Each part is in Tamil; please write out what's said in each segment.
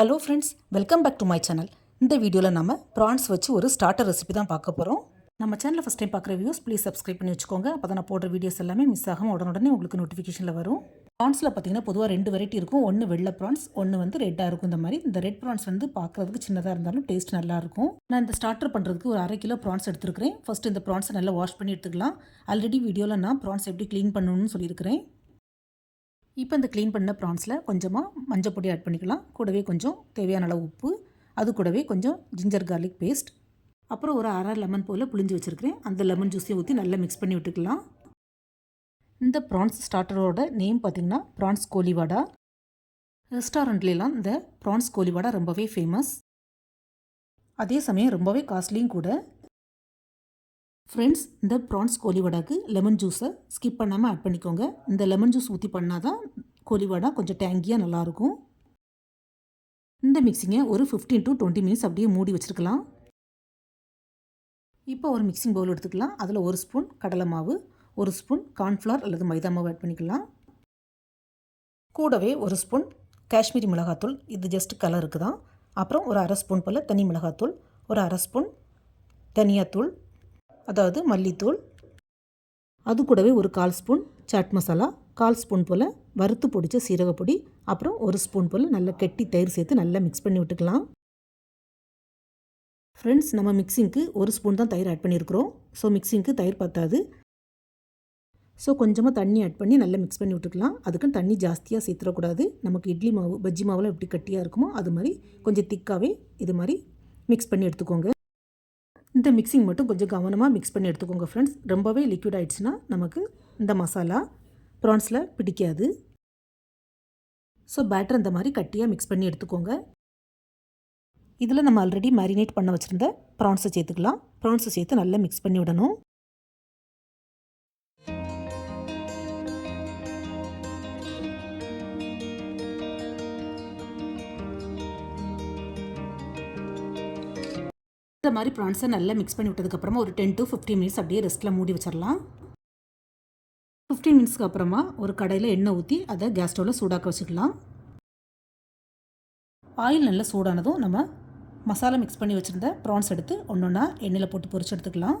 Hello friends welcome back to my channel இந்த வீடியோவில் நம்ம ப்ரான்ஸ் வச்சு ஒரு ஸ்டார்டர் ரெசிபி தான் பார்க்க போகிறோம் நம்ம சேனலில் ஃபஸ்ட் டைம் பார்க்குற வியூஸ் ப்ளீஸ் சப்ஸ்கிரைப் பண்ணி வச்சுக்கோங்க. அப்போ தான் நான் போடுற வீடியோஸ் எல்லாமே மிஸ் ஆகாமல் உடனுடனே உங்களுக்கு நோட்டிஃபிகேஷனில் வரும். ப்ரான்ஸில் பார்த்தீங்கன்னா பொதுவாக ரெண்டு வெரைட்டி இருக்கும். ஒன்று வெள்ளை ப்ரான்ஸ் ஒன்று வந்து ரெட்டாக இருக்கும். இந்த மாதிரி இந்த ரெட் ப்ரான்ஸ் வந்து பார்க்குறதுக்கு சின்னதாக இருந்தாலும் டேஸ்ட் நல்லாயிருக்கும் நான் இந்த ஸ்டார்டர் பண்ணுறதுக்கு ஒரு அரை கிலோ ப்ரான்ஸ் எடுத்துருக்கிறேன். ஃபஸ்ட்டு இந்த ப்ரான்ஸை நல்லா வாஷ் பண்ணி எடுத்துக்கலாம். ஆல்ரெடி வீடியோவில் நான் ப்ரான்ஸ் எப்படி க்ளீன் பண்ணணும்னு சொல்லியிருக்கிறேன். இப்போ இந்த க்ளீன் பண்ண ப்ரான்ஸில் கொஞ்சமாக மஞ்சள் பொடி ஆட் பண்ணிக்கலாம். கூடவே கொஞ்சம் தேவையான அளவு உப்பு அது கூடவே கொஞ்சம் ஜிஞ்சர் கார்லிக் பேஸ்ட் அப்புறம் ஒரு அரை லெமன் போல் புளிஞ்சு வச்சுருக்கிறேன். அந்த லெமன் ஜூஸையும் ஊற்றி நல்லா மிக்ஸ் பண்ணி விட்டுக்கலாம். இந்த ப்ரான்ஸ் ஸ்டார்டரோட நேம் பார்த்திங்கன்னா ப்ரான்ஸ் கோலிவாடா ரெஸ்டாரண்ட்லாம் இந்த ப்ரான்ஸ் கோலிவாடா ரொம்பவே ஃபேமஸ் அதே சமயம் ரொம்பவே காஸ்ட்லியும் கூட. ஃப்ரெண்ட்ஸ் இந்த ப்ரான்ஸ் கோழி வடாக்கு லெமன் ஜூஸை ஸ்கிப் பண்ணாமல் ஆட் பண்ணிக்கோங்க. இந்த லெமன் ஜூஸ் ஊற்றி பண்ணால் தான் கோழி வடா கொஞ்சம் டேங்கியாக நல்லாயிருக்கும். இந்த மிக்சிங்கை ஒரு ஃபிஃப்டீன் டு டுவெண்ட்டி மினிட்ஸ் அப்படியே மூடி வச்சுருக்கலாம். இப்போ ஒரு மிக்சிங் பவுல் எடுத்துக்கலாம். அதில் ஒரு ஸ்பூன் கடலை மாவு ஒரு ஸ்பூன் கார்ன்ஃப்ளவர் அல்லது மைதா மாவு ஆட் பண்ணிக்கலாம். கூடவே ஒரு ஸ்பூன் காஷ்மீரி மிளகாத்தூள் இது ஜஸ்ட் கலருக்கு தான். அப்புறம் ஒரு அரை ஸ்பூன் போல் தனி மிளகாத்தூள் ஒரு அரை ஸ்பூன் தனியாத்தூள் அதாவது மல்லித்தூள். அது கூடவே ஒரு கால் ஸ்பூன் சாட் மசாலா கால் ஸ்பூன் போல் வறுத்து பொடித்த சீரகப்பொடி அப்புறம் ஒரு ஸ்பூன் போல் நல்லா கெட்டி தயிர் சேர்த்து நல்லா மிக்ஸ் பண்ணி விட்டுக்கலாம். ஃப்ரெண்ட்ஸ் நம்ம மிக்சிங்க்கு ஒரு ஸ்பூன் தான் தயிர் ஆட் பண்ணியிருக்கிறோம் ஸோ மிக்சிங்க்கு தயிர் பத்தாது. ஸோ கொஞ்சமாக தண்ணி ஆட் பண்ணி நல்லா மிக்ஸ் பண்ணி விட்டுக்கலாம். அதுக்குன்னு தண்ணி ஜாஸ்தியாக சேர்த்துடக்கூடாது. நமக்கு இட்லி மாவு பஜ்ஜி மாவுலாம் எப்படி கட்டியாக இருக்குமோ அது மாதிரி கொஞ்சம் திக்காகவே இது மாதிரி மிக்ஸ் பண்ணி எடுத்துக்கோங்க. இந்த மிக்சிங் மட்டும் கொஞ்சம் கவனமாக மிக்ஸ் பண்ணி எடுத்துக்கோங்க ஃப்ரெண்ட்ஸ் ரொம்பவே லிக்விட் ஆகிடுச்சுன்னா நமக்கு இந்த மசாலா ப்ரான்ஸில் பிடிக்காது. ஸோ பேட்டர் இந்த மாதிரி கட்டியாக மிக்ஸ் பண்ணி எடுத்துக்கோங்க. இதில் நம்ம ஆல்ரெடி மேரினேட் பண்ண வச்சுருந்த ப்ரான்ஸை சேர்த்துக்கலாம். ப்ரான்ஸை சேர்த்து நல்லா மிக்ஸ் பண்ணி விடணும். இந்த மாதிரி ப்ரான்ஸை நல்லா மிக்ஸ் பண்ணி விட்டதுக்கப்புறமா ஒரு டென் டு ஃபிஃப்டீன் மினிட்ஸ் அப்படியே ரெஸ்ட்டில் மூடி வச்சிடலாம் ஃபிஃப்டீன் மினிட்ஸ்க்கு அப்புறமா ஒரு கடையில் எண்ணெய் ஊற்றி அதை கேஸ் ஸ்டவ்வில் சூடாக்க வச்சுக்கலாம். ஆயில் நல்லா சூடானதும் நம்ம மசாலா மிக்ஸ் பண்ணி வச்சுருந்த ப்ரான்ஸ் எடுத்து ஒன்று ஒன்றா எண்ணெயில் போட்டு பொரிச்சு எடுத்துக்கலாம்.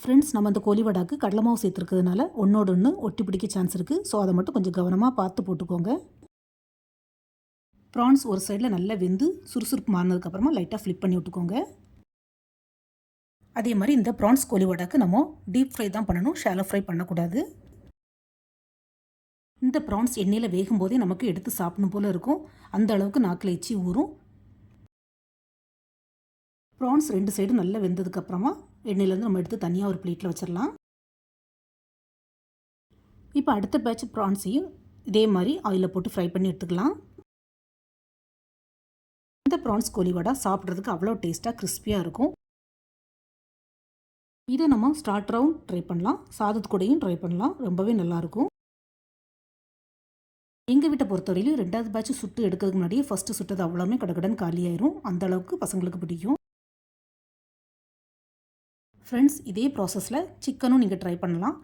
ஃப்ரெண்ட்ஸ் நம்ம அந்த கோழி வடாக்கு கடலை மாவு சேர்த்துருக்கிறதுனால ஒன்றோடு ஒன்று ஒட்டி பிடிக்க சான்ஸ் இருக்குது ஸோ அதை மட்டும் கொஞ்சம் கவனமாக பார்த்து போட்டுக்கோங்க. ப்ரான்ஸ் ஒரு சைடில் நல்லா வெந்து சுறுசுறுப்பு மாறினதுக்கப்புறமா லைட்டாக ஃப்ளிப் பண்ணி விட்டுக்கோங்க. அதே மாதிரி இந்த ப்ரான்ஸ் கோழி வடாக்கு நம்ம டீப் ஃப்ரை தான் பண்ணணும் ஷாலோ ஃப்ரை பண்ணக்கூடாது. இந்த ப்ரான்ஸ் எண்ணெயில் வேகும் போதே நமக்கு எடுத்து சாப்பிடணும் போல் இருக்கும். அந்த அளவுக்கு நாக்கில் எச்சி ஊறும். ப்ரான்ஸ் ரெண்டு சைடும் நல்லா வெந்ததுக்கப்புறமா எண்ணெயிலேருந்து நம்ம எடுத்து தனியாக ஒரு பிளேட்டில் வச்சிடலாம் இப்போ அடுத்த பேட்ச் ப்ரான்ஸையும் இதே மாதிரி ஆயிலில் போட்டு ஃப்ரை பண்ணி எடுத்துக்கலாம். இந்த ப்ரான்ஸ் கோழி வடை சாப்பிட்றதுக்கு அவ்வளோ டேஸ்ட்டாக கிறிஸ்பியாக இருக்கும். இதை நம்ம ஸ்டார்டராகவும் ட்ரை பண்ணலாம். சாதத்து கூடையும் ட்ரை பண்ணலாம். ரொம்பவே நல்லாயிருக்கும் எங்கள் வீட்டை பொறுத்தவரையிலும் ரெண்டாவது பேட்ச் சுட்டு எடுக்கிறதுக்கு முன்னாடியே ஃபஸ்ட்டு சுட்டது அவ்வளோமே கடகடன் காலியாயிரும். அந்த அளவுக்கு பசங்களுக்கு பிடிக்கும். ஃப்ரெண்ட்ஸ் இதே ப்ராசஸில் சிக்கனும் நீங்கள் ட்ரை பண்ணலாம்.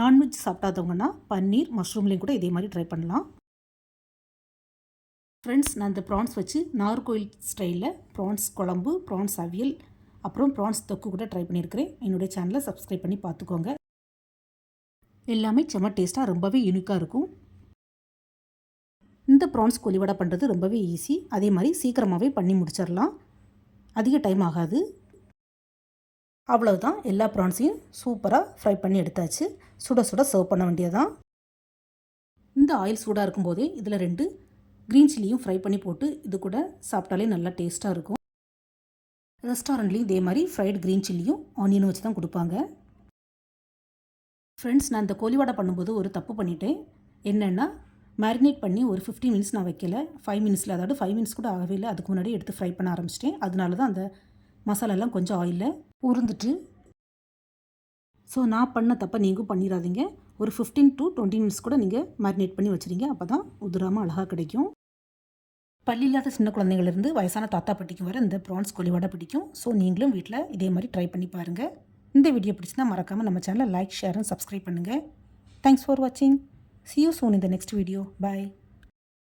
நான்வெஜ் சாப்பிடாதவங்கன்னா பன்னீர் மஷ்ரூம்லேயும் கூட இதே மாதிரி ட்ரை பண்ணலாம். ஃப்ரெண்ட்ஸ் நான் இந்த ப்ரான்ஸ் வச்சு நார்கோயில் ஸ்டைலில் ப்ரான்ஸ் குழம்பு ப்ரான்ஸ் அவியல் அப்புறம் ப்ரான்ஸ் தொக்கு கூட ட்ரை பண்ணியிருக்கிறேன் என்னுடைய சேனலை சப்ஸ்கிரைப் பண்ணி பார்த்துக்கோங்க எல்லாமே செம்ம டேஸ்ட்டாக ரொம்பவே யூனிக்காக இருக்கும். இந்த ப்ரான்ஸ் கொலிவடை பண்ணுறது ரொம்பவே ஈஸி அதே மாதிரி சீக்கிரமாகவே பண்ணி முடிச்சிடலாம் அதிக டைம் ஆகாது. அவ்வளவுதான். எல்லா ப்ரான்ஸையும் சூப்பராக ஃப்ரை பண்ணி எடுத்தாச்சு. சுட சுட சர்வ் பண்ண வேண்டியதான் இந்த ஆயில் சூடாக இருக்கும்போதே இதில் ரெண்டு க்ரீன் சில்லியும் ஃப்ரை பண்ணி போட்டு இது கூட சாப்பிட்டாலே நல்லா டேஸ்ட்டாக இருக்கும். ரெஸ்டாரண்ட்லேயும் இதே மாதிரி ஃப்ரைட் க்ரீன் சில்லியும் ஆனியனும் வச்சு தான் கொடுப்பாங்க. ஃப்ரெண்ட்ஸ் நான் இந்த கோழிவாடை பண்ணும்போது ஒரு தப்பு பண்ணிட்டேன். என்னென்னா மேரினேட் பண்ணி ஒரு ஃபிஃப்டீன் மினிட்ஸ் நான் வைக்கல. ஃபைவ் மினிட்ஸில் அதாவது ஃபைவ் மினிட்ஸ் கூட ஆகவே இல்லை. அதுக்கு முன்னாடி எடுத்து ஃப்ரை பண்ண ஆரம்பிச்சிட்டேன். அதனால தான் அந்த மசாலாலாம் கொஞ்சம் ஆயிலில் உருந்துட்டு. ஸோ நான் பண்ண தப்பை நீங்களும் பண்ணிடாதீங்க. ஒரு ஃபிஃப்டீன் டு டுவெண்ட்டி மினிட்ஸ் கூட நீங்கள் மேரினேட் பண்ணி வச்சுருங்க. அப்போ தான் உதிராமல் அழகாக கிடைக்கும். பள்ளி இல்லாத சின்ன குழந்தைங்கள்லேருந்து வயசான தாத்தா பாட்டிக்கு வர இந்த ப்ரான்ஸ் கொலிவாடை பிடிக்கும். ஸோ நீங்களும் வீட்டில் இதே மாதிரி ட்ரை பண்ணி பாருங்கள் இந்த வீடியோ பிடிச்சிருந்தா மறக்காமல் நம்ம சேனலை லைக் ஷேர் அண்ட் சப்ஸ்கிரைப் பண்ணுங்கள் தேங்க்ஸ் ஃபார் வாட்சிங் சி யூ சோன் இந்த நெக்ஸ்ட் வீடியோ பாய்